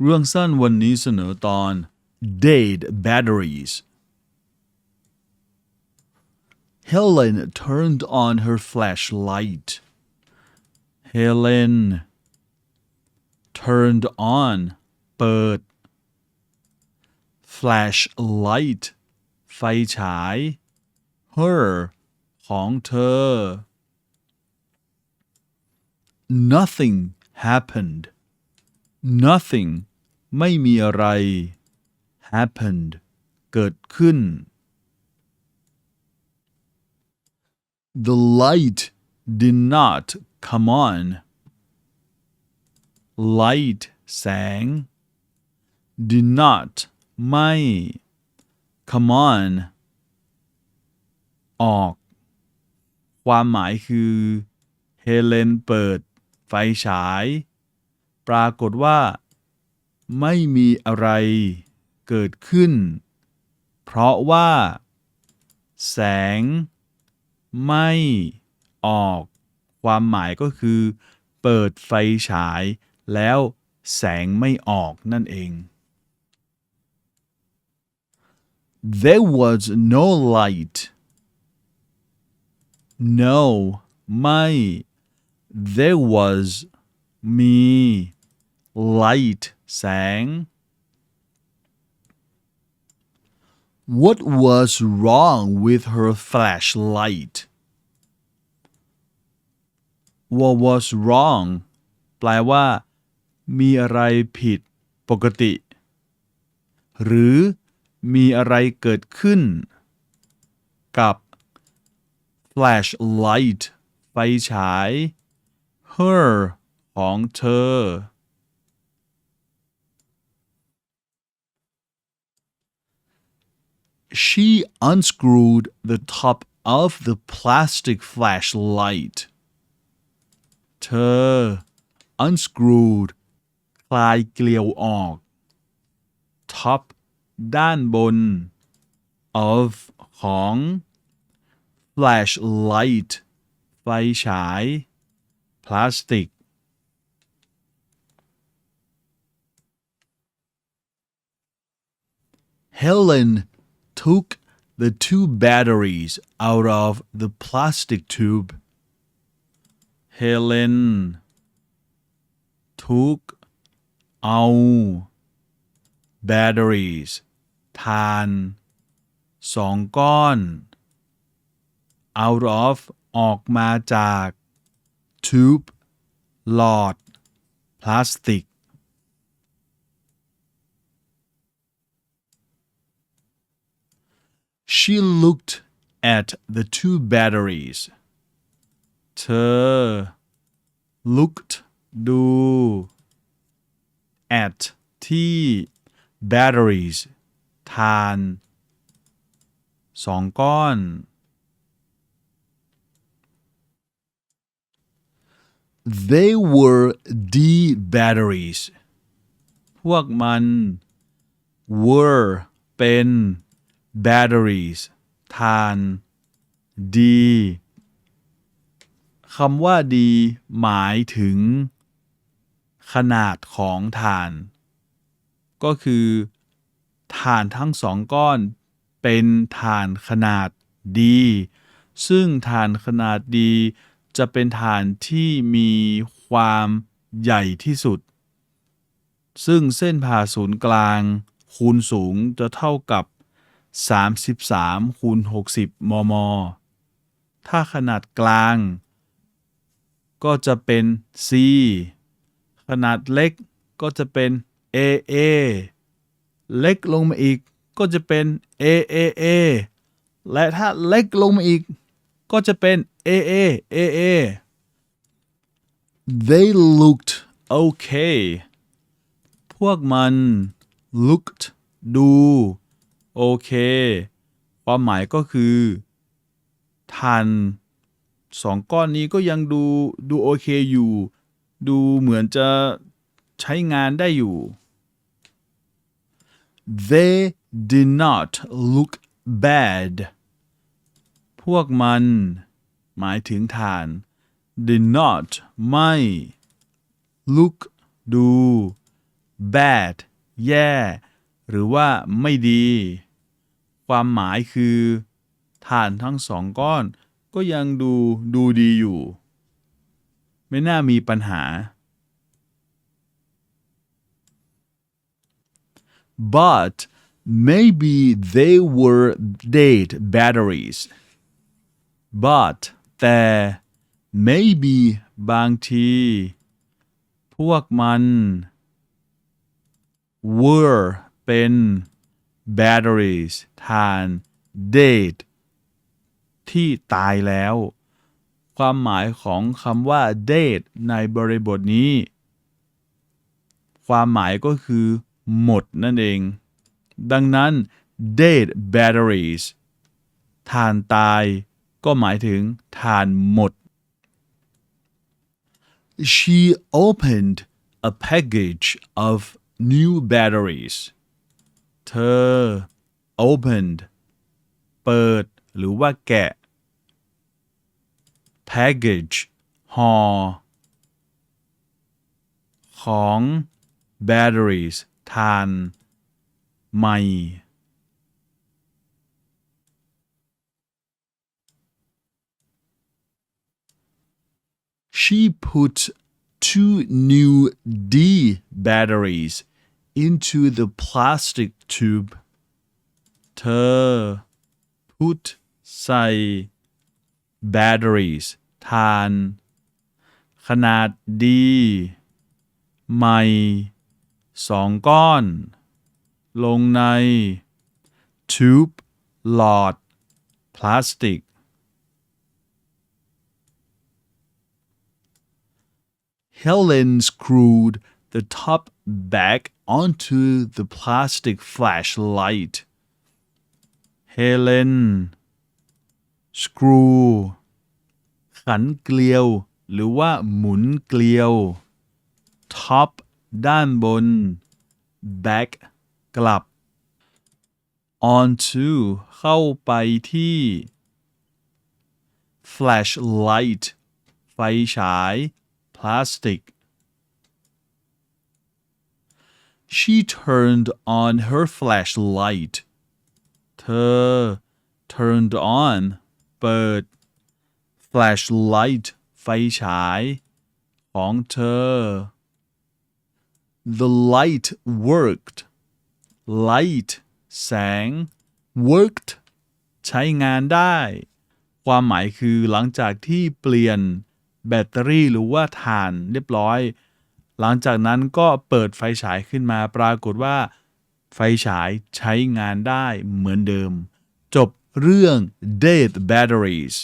เรื่องสั้นวันนี้เสนอตอน Dead Batteries Helen turned on her flashlight Helen turned on เปิด flashlight ไฟฉาย her ของเธอ nothing happened nothing ไม่มีอะไร happened เกิดขึ้น the light did not come on light แสง did not ไม่ come on ออก ความหมายคือเฮเลนเปิด ไฟฉาย ปรากฏว่า ไม่มีอะไรเกิดขึ้น เพราะว่า แสง ไม่ออก ความหมายก็คือ เปิดไฟฉาย แล้วแสงไม่ออกนั่นเอง There was no light no ไม่ there was มี light แสง What was wrong with her flashlight What was wrong แปลว่า มีอะไรผิดปกติ หรือมีอะไรเกิดขึ้น กับ flashlight ไฟฉาย her ของเธอ She unscrewed the top of the plastic flashlight เธอ unscrewed คลายเกลียวออก top ด้านบน of ของ flashlight ไฟฉาย พลาสติก Helen took the two batteries out of the plastic tube. Helen took เอา batteries ทานสองก้อน out of ออกมาจาก tube หลอด พลาสติก She looked at the two batteries เธอ looked ดู at ที่ batteries ทานสองก้อน They were D batteries พวกมัน were เป็น batteries ทาน D คำว่า D หมายถึง ขนาดของฐาน ก็คือฐานทั้งสองก้อน เป็นฐานขนาดดี ซึ่งฐานขนาดดี จะเป็นฐานที่มีความใหญ่ที่สุด ซึ่งเส้นผ่าศูนย์กลาง คูณสูงจะเท่ากับ 33คูณ60 มม ถ้าขนาดกลาง ก็จะเป็น C ขนาดเล็กก็จะเป็น AA เล็กลงมาอีกก็จะเป็น AAA และถ้าเล็กลงมาอีก ก็จะเป็น AA AA They looked okay พวกมัน looked ดู โอเค ความหมายก็คือทันสองก้อนนี้ก็ยังดูดูโอเคอยู่ ดูเหมือนจะใช้งานได้อยู่ They did not look bad พวกมัน หมายถึงฐาน did not ไม่ look ดู bad แย่ หรือว่าไม่ดี ความหมายคือถ่านทั้งสองก้อนก็ยังดูดูดีอยู่ ไม่น่ามีปัญหา but maybe they were dead batteries but แต่ maybe บางที พวกมัน were เป็น batteries ทาน dead ที่ตายแล้ว ความหมายของคำว่า dead ในบริบทนี้ ความหมายก็คือ หมดนั่นเอง ดังนั้น dead batteries ทานตายก็หมายถึงทานหมด She opened a package of new batteries เธอ opened เปิดหรือว่าแกะ package ห่อของ batteries ทานใหม่ She put two new D batteries into the plastic tube. เธอ put ใส่ batteries ทาน ขนาดดีใหม่สองก้อน ลงใน tube หลอด พลาสติก Helen screwed the top back onto the plastic flashlight. Helen screw ขันเกลียว หรือว่าหมุนเกลียว top ด้านบน back กลับ onto เข้าไปที่ flashlight ไฟฉาย plastic. She turned on her flashlight. เธอ turned on เปิด flashlight ไฟฉาย ของเธอ The light worked. Light แสง worked ใช้งานได้ ความหมายคือหลังจากที่เปลี่ยนแบตเตอรี่หรือว่าถ่านเรียบร้อย หลังจากนั้นก็เปิดไฟฉายขึ้นมาปรากฏว่า ไฟฉายใช้งานได้เหมือนเดิม จบเรื่อง Dead Batteries